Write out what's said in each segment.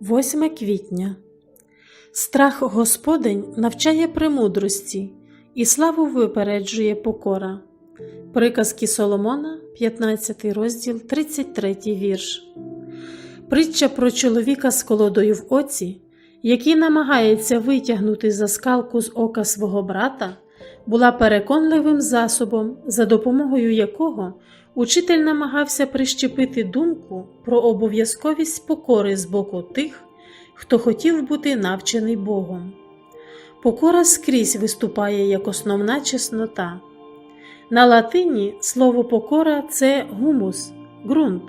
8 квітня. Страх Господень навчає премудрості, і славу випереджує покора. Приказки Соломона, 15 розділ, 33 вірш. Притча про чоловіка з колодою в оці, який намагається витягнути заскалку з ока свого брата, була переконливим засобом, за допомогою якого учитель намагався прищепити думку про обов'язковість покори з боку тих, хто хотів бути навчений Богом. Покора скрізь виступає як основна чеснота. На латині слово покора це гумус, ґрунт.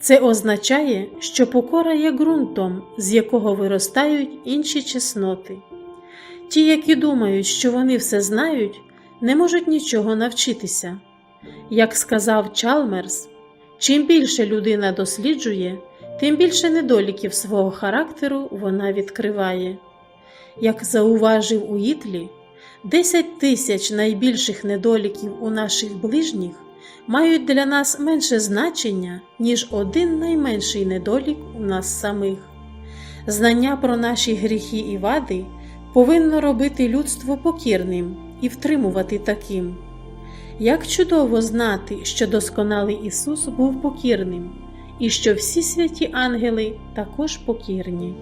Це означає, що покора є ґрунтом, з якого виростають інші чесноти. Ті, які думають, що вони все знають, не можуть нічого навчитися. Як сказав Чалмерс, чим більше людина досліджує, тим більше недоліків свого характеру вона відкриває. Як зауважив Уітлі, 10 тисяч найбільших недоліків у наших ближніх мають для нас менше значення, ніж один найменший недолік у нас самих. Знання про наші гріхи і вади повинно робити людство покірним і втримувати таким. Як чудово знати, що досконалий Ісус був покірним, і що всі святі ангели також покірні.